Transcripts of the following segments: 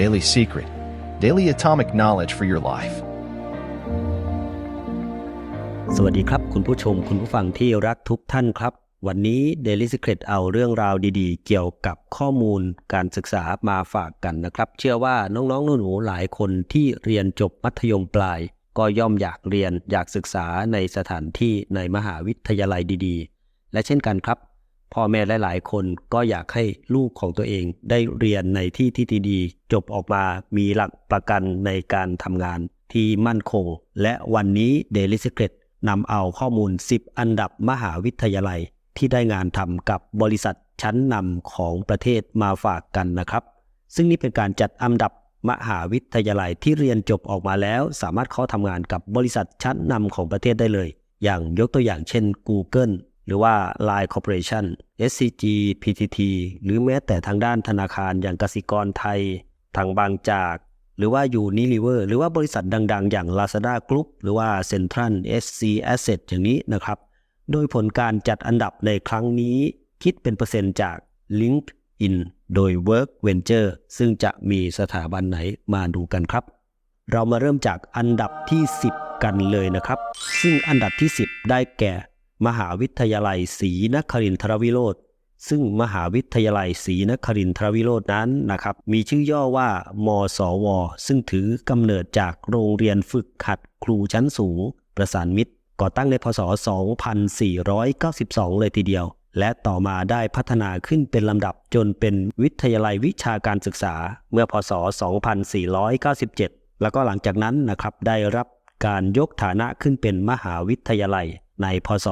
Daily Secret Daily Atomic Knowledge for your life. สวัสดีครับคุณผู้ชมคุณผู้ฟังที่รักทุกท่านครับ วันนี้ Daily Secret เอาเรื่องราวดีๆ เกี่ยวกับข้อมูลการศึกษามาฝากกันนะครับ เชื่อว่าน้องๆหนูๆหลายคนที่เรียนจบมัธยมปลาย ก็ย่อมอยากเรียนอยากศึกษาในสถานที่ในมหาวิทยาลัยดีๆ และเช่นกันครับ พ่อแม่หลาย ๆ คนก็อยากให้ลูกของตัวเองได้เรียนในที่ที่ดีจบออกมามีหลักประกันในการทำงานที่มั่นคง และวันนี้ Daily Secret นำเอาข้อมูล 10 อันดับมหาวิทยาลัย ที่ได้งานทำกับบริษัทชั้นนำของประเทศมาฝากกันนะครับ ซึ่งนี่เป็นการจัดอันดับมหาวิทยาลัยที่เรียนจบออกมาแล้ว สามารถเข้าทำงานกับบริษัทชั้นนำของประเทศได้เลย อย่างยกตัวอย่างเช่น Google หรือว่า Line Corporation SCG PTT หรือแม้แต่ทางด้านธนาคารอย่างกสิกรไทย ทางบางจาก หรือว่า Unilever หรือว่าบริษัทดังๆ อย่าง Lazada Group หรือว่า Central SC Asset อย่างนี้นะครับ โดยผลการจัดอันดับในครั้งนี้คิดเป็นเปอร์เซ็นต์จาก LinkedIn โดย Work Venture ซึ่งจะมีสถาบันไหนมาดูกันครับ เรามาเริ่มจากอันดับที่ 10 กันเลยนะครับ ซึ่งอันดับที่ 10 ได้แก่ มหาวิทยาลัยศรีนครินทรวิโรธซึ่งมหาวิทยาลัยศรีนครินทรวิโรจน์นั้นนะครับ มีชื่อย่อว่า มสว ซึ่งถือกำเนิดจากโรงเรียนฝึกหัดครูชั้นสูง ประสานมิตร ก่อตั้งในพศ 2492 เลยทีเดียว และต่อมาได้พัฒนาขึ้นเป็นลำดับจนเป็นวิทยาลัยวิชาการศึกษา เมื่อพศ 2497 แล้วก็หลังจากนั้นนะครับได้รับการยกฐานะขึ้นเป็นมหาวิทยาลัย ในพศ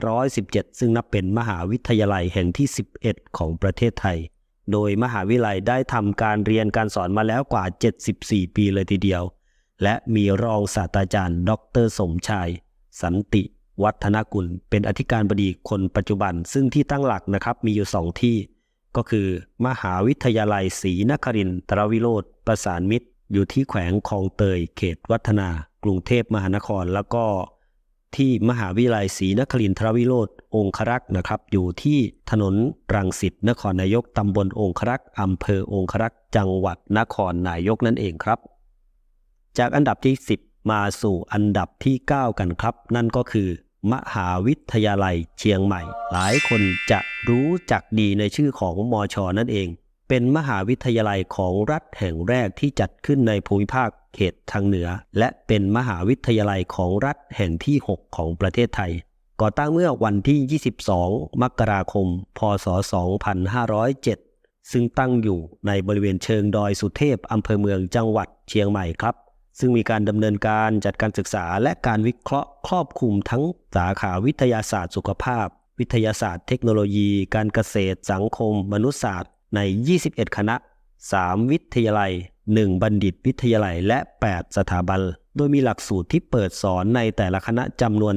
2517 ซึ่งนับเป็นมหาวิทยาลัยแห่งที่ 11 ของประเทศไทย โดยมหาวิทยาลัยได้ทำการเรียนการสอนมาแล้วกว่า 74 ปีเลยทีเดียว และมีรองศาสตราจารย์ ดร สมชาย สันติ วัฒนกุล เป็นอธิการบดีคนปัจจุบัน ซึ่งที่ตั้งหลักนะครับมีอยู่สองที่ ก็คือ มหาวิทยาลัยศรีนครินทรวิโรธประสานมิตร อยู่ที่แขวงคลองเตย เขตวัฒนา กรุงเทพมหานครแล้วก็ ที่มหาวิทยาลัยศรีนครินทรวิโรธองครักษ์นะครับ อยู่ที่ถนนรังสิตนครนายกตำบลองครักษ์อำเภอองครักษ์จังหวัดนครนายกนั่นเองครับ จากอันดับที่ 10 มาสู่อันดับที่ 9 กันครับ นั่นก็คือ มหาวิทยาลัยเชียงใหม่ หลายคนจะรู้จักดีในชื่อของมอชอนั่นเอง เป็นมหาวิทยาลัยของรัฐแห่งแรกที่จัดขึ้นในภูมิภาค เขตทางเหนือ และเป็นมหาวิทยาลัยของรัฐแห่งที่ 6 ของประเทศไทย ก่อตั้งเมื่อวันที่ 22 มกราคม พศ 2507 ซึ่งตั้งอยู่ในบริเวณเชิงดอยสุเทพอำเภอเมืองจังหวัดเชียงใหม่ครับ ซึ่งมีการดำเนินการจัดการศึกษาและการวิเคราะห์ครอบคลุมทั้งสาขาวิทยาศาสตร์สุขภาพ วิทยาศาสตร์เทคโนโลยี การเกษตร สังคม มนุษยศาสตร์ใน 21 คณะ 3 วิทยาลัย 1 บัณฑิตวิทยาลัยและ 8 สถาบัน โดยมีหลักสูตรที่เปิดสอนในแต่ละคณะจำนวน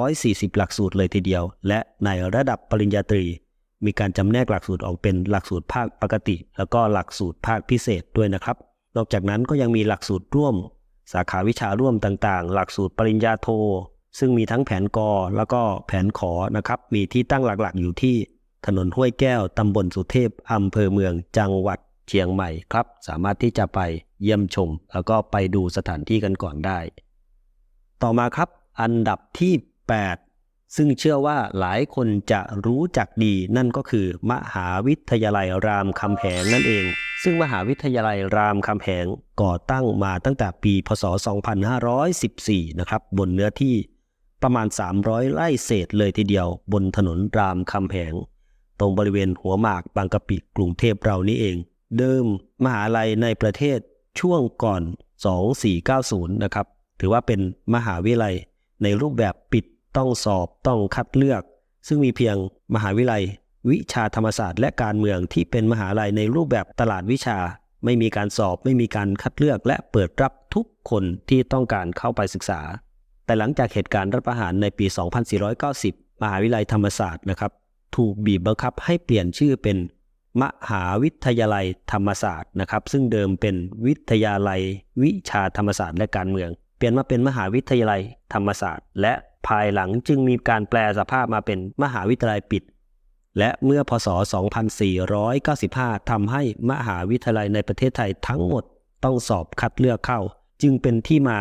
340 หลักสูตรเลยทีเดียว และในระดับปริญญาตรี มีการจำแนกหลักสูตรออกเป็นหลักสูตรภาคปกติ แล้วก็หลักสูตรภาคพิเศษด้วยนะครับ นอกจากนั้นก็ยังมีหลักสูตรร่วม สาขาวิชาร่วมต่างๆ หลักสูตรปริญญาโท ซึ่งมีทั้งแผนกอแล้วก็แผนขอนะครับมีที่ตั้งหลักๆอยู่ที่ถนนห้วยแก้ว ตำบลสุเทพ อำเภอเมือง จังหวัด เชียงใหม่ครับ สามารถที่จะไปเยี่ยมชม แล้วก็ไปดูสถานที่กันก่อนได้ ต่อมาครับ อันดับที่ 8 ซึ่งเชื่อว่าหลายคนจะรู้จักดีนั่นก็คือ มหาวิทยาลัยรามคำแหงนั่นเอง ซึ่งมหาวิทยาลัยรามคำแหงก่อตั้งมาตั้งแต่ปีพศ 2514 นะครับ บนเนื้อที่ประมาณ 300 ไร่เศษเลยทีเดียว บนถนนรามคำแหงตรงบริเวณหัวหมากบางกะปิกรุงเทพเรานี่เอง เดิมมหาลัยในประเทศช่วงก่อน 2490 นะครับ ถือว่าเป็นมหาวิทยาลัยในรูปแบบปิดต้องสอบต้องคัดเลือก ซึ่งมีเพียงมหาวิทยาลัย วิชาธรรมศาสตร์และการเมืองที่เป็นมหาลัยในรูปแบบตลาดวิชา ไม่มีการสอบไม่มีการคัดเลือก และเปิดรับทุกคนที่ต้องการเข้าไปศึกษา แต่หลังจากเหตุการณ์รัฐประหารในปี 2490 มหาวิทยาลัยธรรมศาสตร์นะครับ ถูกบีบบังคับให้เปลี่ยนชื่อเป็น มหาวิทยาลัยธรรมศาสตร์นะครับ ซึ่งเดิมเป็นวิทยาลัยวิชาธรรมศาสตร์และการเมือง เปลี่ยนมาเป็นมหาวิทยาลัยธรรมศาสตร์ และภายหลังจึงมีการแปลสภาพมาเป็นมหาวิทยาลัยปิด และเมื่อพศ 2495ทำให้มหาวิทยาลัยในประเทศไทยทั้งหมดต้องสอบคัดเลือกเข้า จึงเป็นที่มา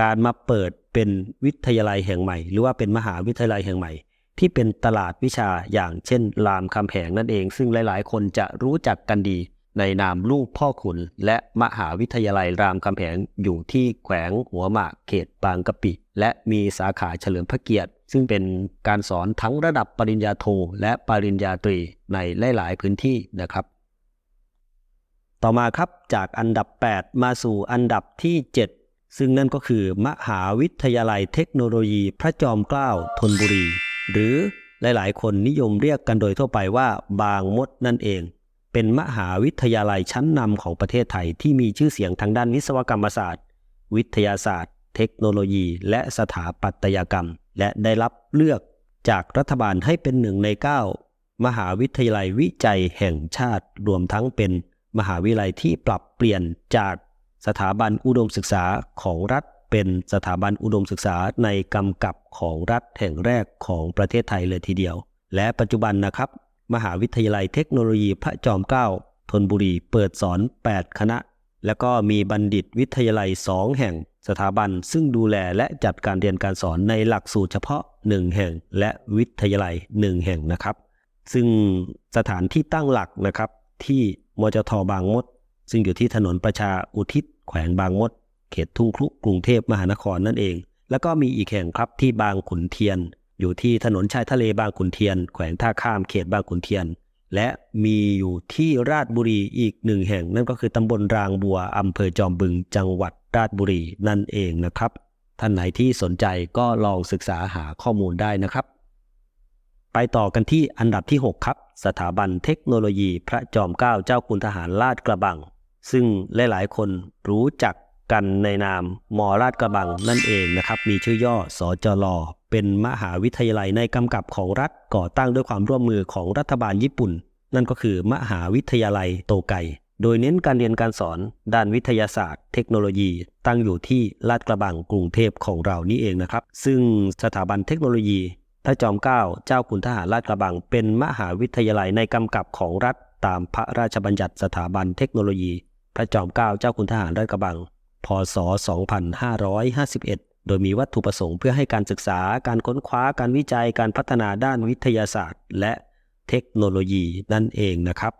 การมาเปิดเป็นวิทยาลัยแห่งใหม่ หรือว่าเป็นมหาวิทยาลัยแห่งใหม่ ที่เป็นตลาดวิชาอย่างเช่นรามคำแหงนั่นเอง ซึ่งหลายๆ คนจะรู้จักกันดี ในนามลูกพ่อขุน และมหาวิทยาลัยรามคำแหงอยู่ที่แขวงหัวหมากเขตบางกะปิ และมีสาขาเฉลิมพระเกียรติ ซึ่งเป็นการสอนทั้งระดับปริญญาโทและปริญญาตรีในหลาย ๆ พื้นที่นะครับต่อมาครับจากอันดับ 8 มาสู่อันดับที่ 7 ซึ่งนั่นก็คือ มหาวิทยาลัยเทคโนโลยีพระจอมเกล้าธนบุรี หรือหลายๆ คนนิยมเรียกกันโดยทั่วไปว่าบางมดนั่นเอง เป็นมหาวิทยาลัยชั้นนำของประเทศไทยที่มีชื่อเสียงทางด้านวิศวกรรมศาสตร์ วิทยาศาสตร์ เทคโนโลยี และสถาปัตยกรรม และได้รับเลือกจากรัฐบาลให้เป็นหนึ่งใน 9 มหาวิทยาลัยวิจัยแห่งชาติรวมทั้งเป็นมหาวิทยาลัยที่ปรับเปลี่ยนจากสถาบันอุดมศึกษาของรัฐ เป็นสถาบันอุดมศึกษาในกำกับของรัฐแห่งแรกของประเทศไทยเลยทีเดียว และปัจจุบันนะครับ มหาวิทยาลัยเทคโนโลยีพระจอมเกล้าธนบุรีเปิดสอน 8 คณะ แล้วก็มีบัณฑิตวิทยาลัย 2 แห่งสถาบันซึ่งดูแลและจัดการเรียนการสอนในหลักสูตรเฉพาะ 1 แห่ง และวิทยาลัย 1 แห่งนะครับ ซึ่งสถานที่ตั้งหลักนะครับที่มจทบางมด ซึ่งอยู่ที่ถนนประชาอุทิศแขวงบางมด เขตทุ่งครุกรุงเทพมหานครนั่นเอง แล้วก็มีอีกแห่งครับที่บางขุนเทียน อยู่ที่ถนนชายทะเลบางขุนเทียน แขวงท่าข้ามเขตบางขุนเทียน และมีอยู่ที่ราชบุรีอีกหนึ่งแห่ง นั่นก็คือตำบลรางบัวอำเภอจอมบึงจังหวัดราชบุรีนั่นเองนะครับ ท่านไหนที่สนใจก็ลองศึกษาหาข้อมูลได้นะครับ ไปต่อกันที่อันดับที่ 6 ครับ สถาบันเทคโนโลยีพระจอมเกล้าเจ้าคุณทหารลาดกระบัง ซึ่งหลายๆ คนรู้จัก กันในนามมอราดกระบังนั่นเองนะครับ มีชื่อย่อสจลเป็นมหาวิทยาลัยในกำกับของรัฐก่อตั้งด้วยความร่วมมือของรัฐบาลญี่ปุ่น นั่นก็คือมหาวิทยาลัยโตไก โดยเน้นการเรียนการสอนด้านวิทยาศาสตร์ เทคโนโลยี ตั้งอยู่ที่ลาดกระบังกรุงเทพของเรานี่เองนะครับ ซึ่งสถาบันเทคโนโลยีพระจอมเกล้าเจ้าคุณทหารลาดกระบัง เป็นมหาวิทยาลัยในกำกับของรัฐตามพระราชบัญญัติสถาบันเทคโนโลยี พระจอมเกล้าเจ้าคุณทหารลาดกระบัง พศ 2551 โดยมีวัตถุประสงค์เพื่อให้การศึกษา การค้นคว้า การวิจัย การพัฒนาด้านวิทยาศาสตร์ และเทคโนโลยีนั่นเองนะครับ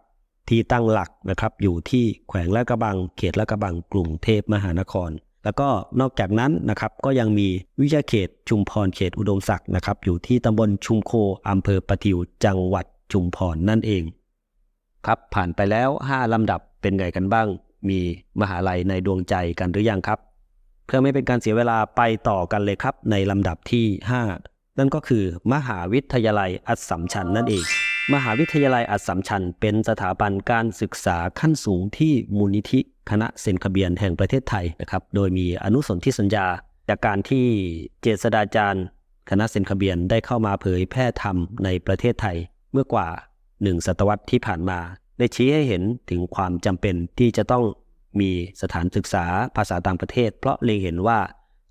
ที่ตั้งหลักนะครับอยู่ที่แขวงลาดกระบัง เขตลาดกระบังกรุงเทพมหานคร แล้วก็นอกจากนั้นนะครับก็ยังมีวิชาเขตชุมพรเขตอุดมศักดิ์นะครับอยู่ที่ตำบลชุมโคอำเภอปะทิวจังหวัดชุมพรนั่นเอง ครับผ่านไปแล้ว 5ลำดับเป็นไงกันบ้าง มีมหาลัยในดวงใจกันหรือยังครับ เพื่อไม่เป็นการเสียเวลาไปต่อกันเลยครับ ในลำดับที่ 5 นั่นก็คือ มหาวิทยาลัยอัสสัมชัญนั่นเอง มหาวิทยาลัยอัสสัมชัญเป็นสถาบันการศึกษาขั้นสูงที่มูลนิธิคณะเซนคเบียนแห่งประเทศไทยนะครับ โดยมีอนุสนธิสัญญา จากการที่เจษฎาจารย์ คณะเซนคเบียนได้เข้ามาเผยแพร่ธรรมในประเทศไทยเมื่อกว่าหนึ่งศตวรรษที่ผ่านมา ได้ชี้ให้เห็นถึงความจำเป็นที่จะต้องมีสถานศึกษาภาษาต่างประเทศ เพราะเล็งเห็นว่า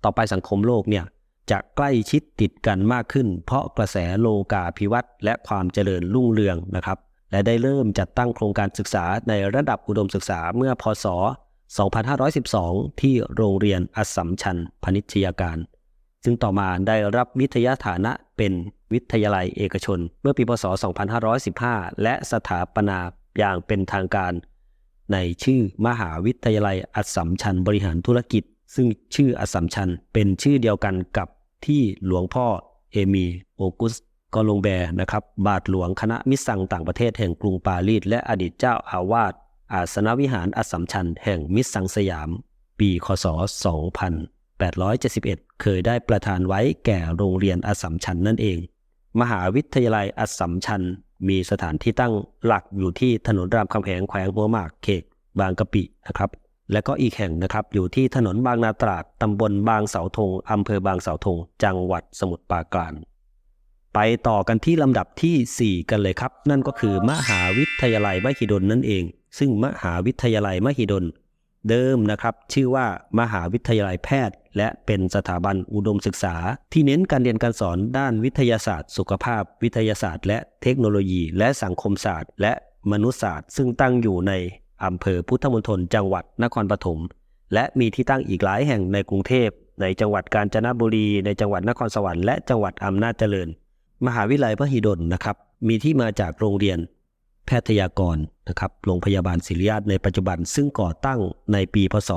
ต่อไปสังคมโลกเนี่ยจะใกล้ชิดติดกันมากขึ้น เพราะกระแสโลกาภิวัตน์และความเจริญรุ่งเรืองนะครับ และได้เริ่มจัดตั้งโครงการศึกษาในระดับอุดมศึกษาเมื่อพศ 2512 ที่โรงเรียนอัสสัมชัญพนิชยาการ ซึ่งต่อมาได้รับวิทยาฐานะเป็นวิทยาลัยเอกชน เมื่อปีพศ 2515 และสถาปนา อย่างเป็นทางการ ในชื่อมหาวิทยาลัยอัสสัมชัญบริหารธุรกิจ ซึ่งชื่ออัสสัมชัญเป็นชื่อเดียวกันกับที่หลวงพ่อเอมีโอกุสกอลงแบร์นะครับ บาทหลวงคณะมิสซังต่างประเทศแห่งกรุงปารีสและอดีตเจ้าอาวาสอาสนวิหารอัสสัมชัญแห่งมิสซังสยาม ปีคศ 2871 เคยได้ประทานไว้แก่โรงเรียนอัสสัมชัญนั่นเอง มหาวิทยาลัยอัสสัมชัญ มีสถานที่ตั้งหลักอยู่ที่ถนนรามคำแหงแขวงหัวหมากเขตบางกะปินะครับ และก็อีกแห่งนะครับอยู่ที่ถนนบางนาตราดตำบลบางเสาธงอำเภอบางเสาธงจังหวัดสมุทรปราการ ไปต่อกันที่ลำดับทีสี่4 กันเลยครับ นั่นก็คือมหาวิทยาลัยมหิดลนั่นเอง ซึ่งมหาวิทยาลัยมหิดล เดิมนะครับ ชื่อว่ามหาวิทยาลัยแพทย์ และเป็นสถาบันอุดมศึกษา ที่เน้นการเรียนการสอนด้านวิทยาศาสตร์ สุขภาพ วิทยาศาสตร์ และเทคโนโลยี และสังคมศาสตร์ และมนุษยศาสตร์ ซึ่งตั้งอยู่ในอำเภอพุทธมณฑลจังหวัดนครปฐมและมีที่ตั้งอีกหลายแห่งในกรุงเทพ ในจังหวัดกาญจนบุรี ในจังหวัดนครสวรรค์และจังหวัดอำนาจเจริญ มหาวิทยาลัยมหิดลนะครับ มีที่มาจากโรงเรียน แพทยากร นะครับโรงพยาบาลศิริราชในปัจจุบันซึ่งก่อตั้งในปีพศ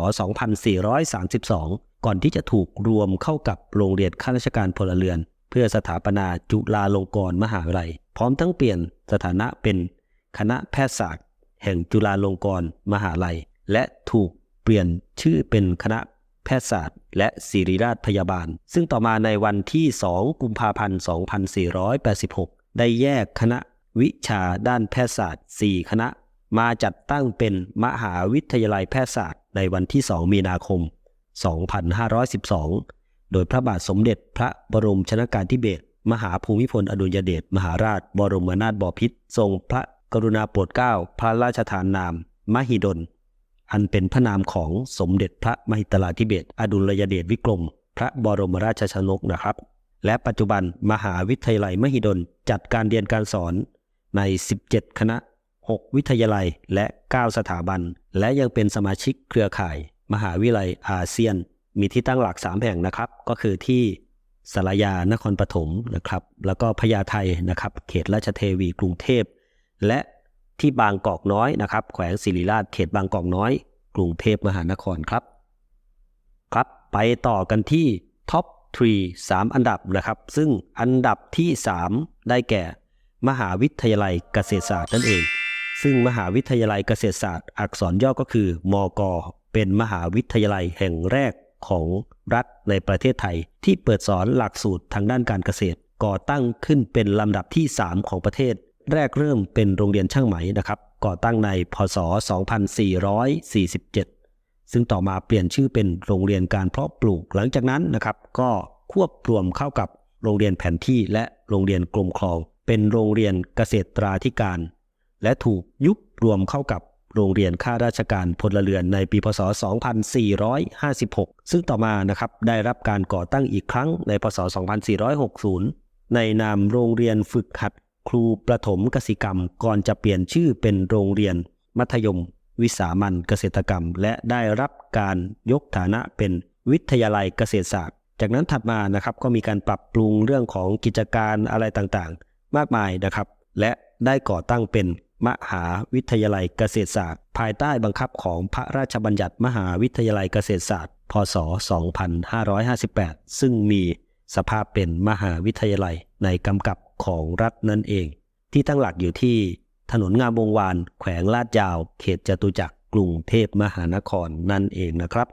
2432 ก่อนที่จะถูกรวมเข้ากับโรงเรียนข้าราชการพลเรือน เพื่อสถาปนาจุฬาลงกรณ์มหาวิทยาลัย พร้อมทั้งเปลี่ยนสถานะเป็นคณะแพทยศาสตร์ แห่งจุฬาลงกรณ์มหาลัย และถูกเปลี่ยนชื่อเป็นคณะแพทยศาสตร์ และศิริราชพยาบาล ซึ่งต่อมาในวันที่ 2 กุมภาพันธ์ 2486 ได้แยกคณะ วิชาด้านแพทยศาสตร์ 4 คณะ มาจัดตั้งเป็นมหาวิทยาลัยแพทยศาสตร์ ในวันที่ 2 มีนาคม 2512 โดยพระบาทสมเด็จพระบรมชนากาธิเบศรมหาภูมิพลอดุลยเดชมหาราช บรมนาถบพิตรทรงพระกรุณาโปรดเกล้าพระราชทานนาม มหิดล อันเป็นพระนามของสมเด็จพระมหิตลาธิเบศรอดุลยเดชวิกรม พระบรมราชชนกนะครับ และปัจจุบันมหาวิทยาลัยมหิดลจัดการเรียนการสอน ใน 17 คณะ 6 วิทยาลัยและ 9 สถาบัน และยังเป็นสมาชิกเครือข่าย มหาวิทยาลัยอาเซียน มีที่ตั้งหลัก 3 แห่งนะครับ ก็คือที่สารยานครปฐมนะครับ แล้วก็พญาไทนะครับ เขตราชเทวีกรุงเทพ และที่บางกอกน้อยนะครับ แขวงศิริราชเขตบางกอกน้อย กรุงเทพมหานครครับ ครับไปต่อกันที่ท็อป3 3อันดับนะครับ ซึ่งอันดับที่ 3 ได้แก่ มหาวิทยาลัยเกษตรศาสตร์นั่นเอง ซึ่งมหาวิทยาลัยเกษตรศาสตร์ อักษรย่อก็คือ มก เป็นมหาวิทยาลัยแห่งแรกของรัฐในประเทศไทย ที่เปิดสอนหลักสูตรทางด้านการเกษตร ก่อตั้งขึ้นเป็นลำดับที่ 3 ของประเทศ แรกเริ่มเป็นโรงเรียนช่างไหมนะครับ ก่อตั้งในพศ 2447 ซึ่งต่อมาเปลี่ยนชื่อเป็นโรงเรียนการเพาะปลูกหลังจากนั้นนะครับ ก็ควบรวมเข้ากับโรงเรียนแผนที่และโรงเรียนกรมคลอง เป็นโรงเรียนเกษตราธิการ และถูกยุบรวมเข้ากับโรงเรียนข้าราชการพลเรือนในปีพศ 2456 ซึ่งต่อมานะครับได้รับการก่อตั้งอีกครั้งในพศ 2460 ในนามโรงเรียนฝึกหัดครูประถมกสิกรรม ก่อนจะเปลี่ยนชื่อเป็นโรงเรียน มัธยม วิสามันเกษตรกรรม และได้รับการยกฐานะเป็นวิทยาลัยเกษตรศาสตร์ จากนั้นถัดมานะครับก็มีการปรับปรุงเรื่องของกิจการอะไรต่างๆ มากมายนะครับ และได้ก่อตั้งเป็นมหาวิทยาลัยเกษตรศาสตร์ ภายใต้บังคับของพระราชบัญญัติมหาวิทยาลัยเกษตรศาสตร์ พศ 2558 ซึ่งมีสภาพเป็นมหาวิทยาลัยในกำกับของรัฐนั่นเอง ที่ตั้งหลักอยู่ที่ถนนงามวงวาน แขวงลาดยาว เขตจตุจักรกรุงเทพมหานครนั่นเองนะครับ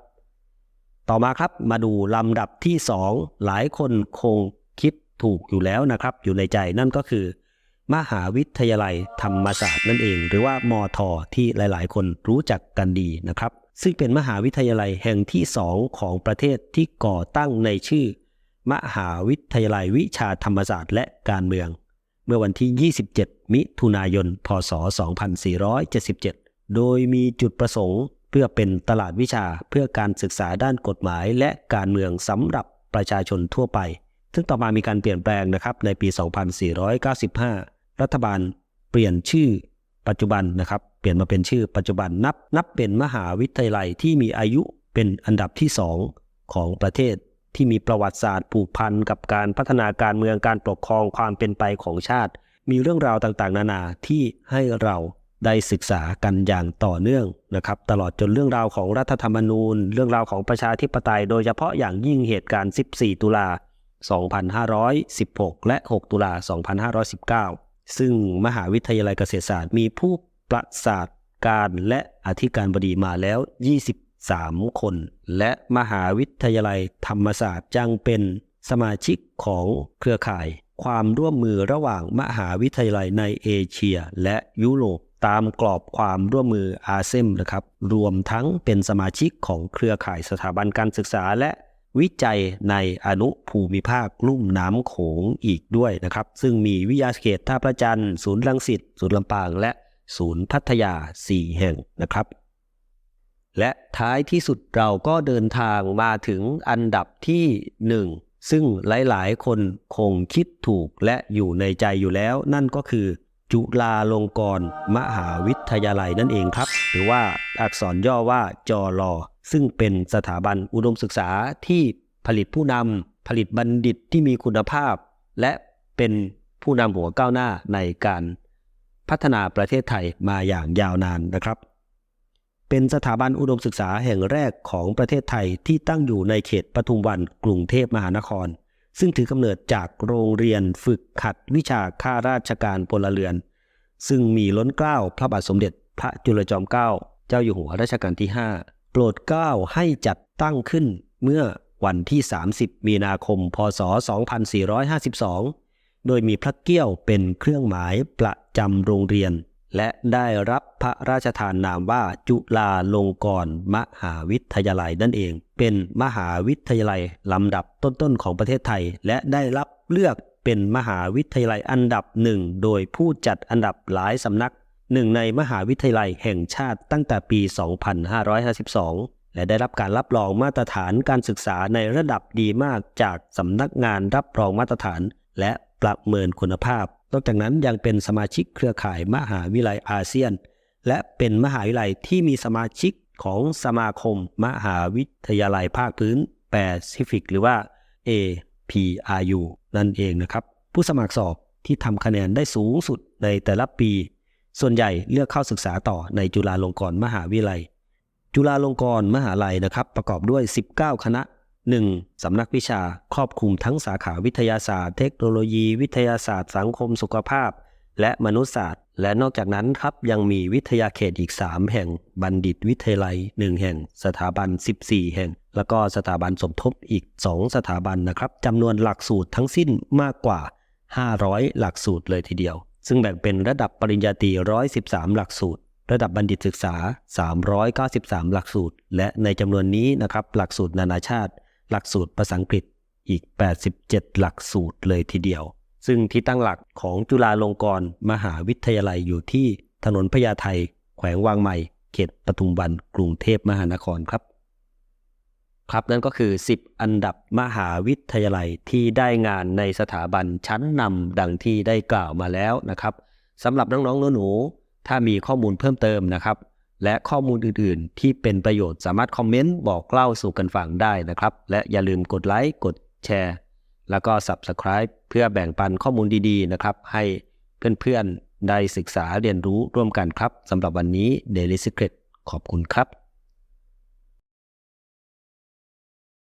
ต่อมาครับมาดูลำดับที่ 2 หลายคนคงคิด ถูกอยู่แล้วนะครับ อยู่ในใจนั่นก็คือ มหาวิทยาลัยธรรมศาสตร์นั่นเอง หรือว่ามอทอที่หลาย ๆ คนรู้จักกันดีนะครับ ซึ่งเป็นมหาวิทยาลัยแห่งที่สองของประเทศที่ก่อตั้งในชื่อ มหาวิทยาลัยวิชาธรรมศาสตร์และการเมือง เมื่อวันที่ 27 มิถุนายน พศ 2477 โดยมีจุดประสงค์เพื่อเป็นตลาดวิชาเพื่อการศึกษาด้านกฎหมายและการเมืองสำหรับประชาชนทั่วไป ซึ่งต่อมามีการเปลี่ยนแปลงนะครับในปี 2495 รัฐบาลเปลี่ยนชื่อปัจจุบันนะครับ เปลี่ยนมาเป็นชื่อปัจจุบันนับนับเป็นมหาวิทยาลัยที่มีอายุเป็นอันดับที่สองของประเทศที่มีประวัติศาสตร์ผูกพันกับการพัฒนาการเมืองการปกครองความเป็นไปของชาติ มีเรื่องราวต่างๆ นานาที่ให้เราได้ศึกษากันอย่างต่อเนื่องนะครับ ตลอดจนเรื่องราวของรัฐธรรมนูญ เรื่องราวของประชาธิปไตย โดยเฉพาะอย่างยิ่งเหตุการณ์ 14 ตุลา 2516 และ 6 ตุลา 2519 ซึ่งมหาวิทยาลัยเกษตรศาสตร์มีผู้ประสาทการและอธิการบดีมาแล้ว 23 คน และมหาวิทยาลัยธรรมศาสตร์จังเป็นสมาชิกของเครือข่าย ความร่วมมือระหว่างมหาวิทยาลัยในเอเชีย และยุโรปตามกรอบความร่วมมืออาเซมนะครับ รวมทั้งเป็นสมาชิกของเครือข่ายสถาบันการศึกษาและ วิจัยในอนุภูมิภาคลุ่มน้ำโขงอีกด้วยนะครับ ซึ่งมีวิทยาเขตท่าพระจันทร์ศูนย์รังสิตศูนย์ลำปาง และศูนย์พัทยา 4 แห่งนะครับ และท้ายที่สุดเราก็เดินทางมาถึงอันดับที่หนึ่งซึ่งหลายๆ คนคงคิดถูกและอยู่ในใจอยู่แล้ว นั่นก็คือ จุฬาลงกรณ์มหาวิทยาลัยนั่นเองครับ หรือว่าอักษรย่อว่าจอรอ ซึ่งเป็นสถาบันอุดมศึกษาที่ผลิตผู้นำผลิตบัณฑิตที่มีคุณภาพ และเป็นผู้นำหัวก้าวหน้าในการพัฒนาประเทศไทยมาอย่างยาวนานนะครับ เป็นสถาบันอุดมศึกษาแห่งแรกของประเทศไทยที่ตั้งอยู่ในเขตปทุมวันกรุงเทพมหานคร ซึ่งถือกำเนิดจากโรงเรียนฝึกขัดวิชาข้าราชการพลเรือน ซึ่งมีล้นเกล้าพระบาทสมเด็จพระจุลจอมเกล้าเจ้าอยู่หัวรัชกาลที่ 5 ปรดเกล้าให้จัดตั้งขึ้นเมื่อวันที่ 30 มีนาคม พศ 2452 โดยมีพระเกี้ยวเป็นเครื่องหมายประจำโรงเรียน และได้รับพระราชทานนามว่าจุฬาลงกรณ์มหาวิทยาลัยนั่นเอง เป็นมหาวิทยาลัยลำดับต้นๆของประเทศไทย และได้รับเลือกเป็นมหาวิทยาลัยอันดับหนึ่งโดยผู้จัดอันดับหลายสำนัก หนึ่งในมหาวิทยาลัยแห่งชาติตั้งแต่ปี 2552 และได้รับการรับรองมาตรฐานการศึกษาในระดับดีมากจากสำนักงานรับรองมาตรฐาน และประเมินคุณภาพ นอกจากนั้นยังเป็นสมาชิกเครือข่ายมหาวิทยาลัยอาเซียน และเป็นมหาวิทยาลัยที่มีสมาชิกของสมาคมมหาวิทยาลัยภาคพื้นแปซิฟิกหรือว่า APRU นั่นเองนะครับ ผู้สมัครสอบที่ทำคะแนนได้สูงสุดในแต่ละปี ส่วนใหญ่เลือกเข้าศึกษาต่อในจุฬาลงกรณ์มหาวิทยาลัย จุฬาลงกรณ์มหาลัยนะครับ ประกอบด้วย 19 คณะ 1. สำนักวิชาครอบคลุมทั้งสาขาวิทยาศาสตร์ เทคโนโลยี วิทยาศาสตร์ สังคมสุขภาพ และมนุษยศาสตร์ และนอกจากนั้นครับยังมีวิทยาเขตอีก 3 แห่ง บัณฑิตวิทยาลัย 1 แห่ง สถาบัน 14 แห่ง แล้วก็สถาบันสมทบอีก 2 สถาบันนะครับจำนวนหลักสูตรทั้งสิ้นมากกว่า 500 หลักสูตรเลยทีเดียว ซึ่งแบ่งเป็นระดับปริญญาตรี 113 หลักสูตร ระดับบัณฑิตศึกษา 393 หลักสูตร และในจำนวนนี้นะครับหลักสูตรนานาชาติ หลักสูตรภาษาอังกฤษอีก 87 หลักสูตรเลยทีเดียว ซึ่งที่ตั้งหลักของจุฬาลงกรณ์มหาวิทยาลัยอยู่ที่ถนนพญาไทแขวงวังใหม่ เขตปทุมวันกรุงเทพมหานครครับ ครับนั่นก็คือ 10 อันดับมหาวิทยาลัยที่ได้งานในสถาบันชั้นนำดังที่ได้กล่าวมาแล้วนะครับสำหรับน้องๆหนูๆถ้ามีข้อมูลเพิ่มเติมนะครับ และข้อมูลอื่นๆ ที่เป็นประโยชน์สามารถคอมเมนต์บอกเล่าสู่กันฟังได้นะครับ และอย่าลืมกดไลค์กดแชร์ แล้วก็ Subscribe เพื่อแบ่งปันข้อมูลดีๆนะครับ ให้เพื่อนๆได้ศึกษาเรียนรู้ร่วมกันครับสำหรับวันนี้ Daily Secret ขอบคุณครับ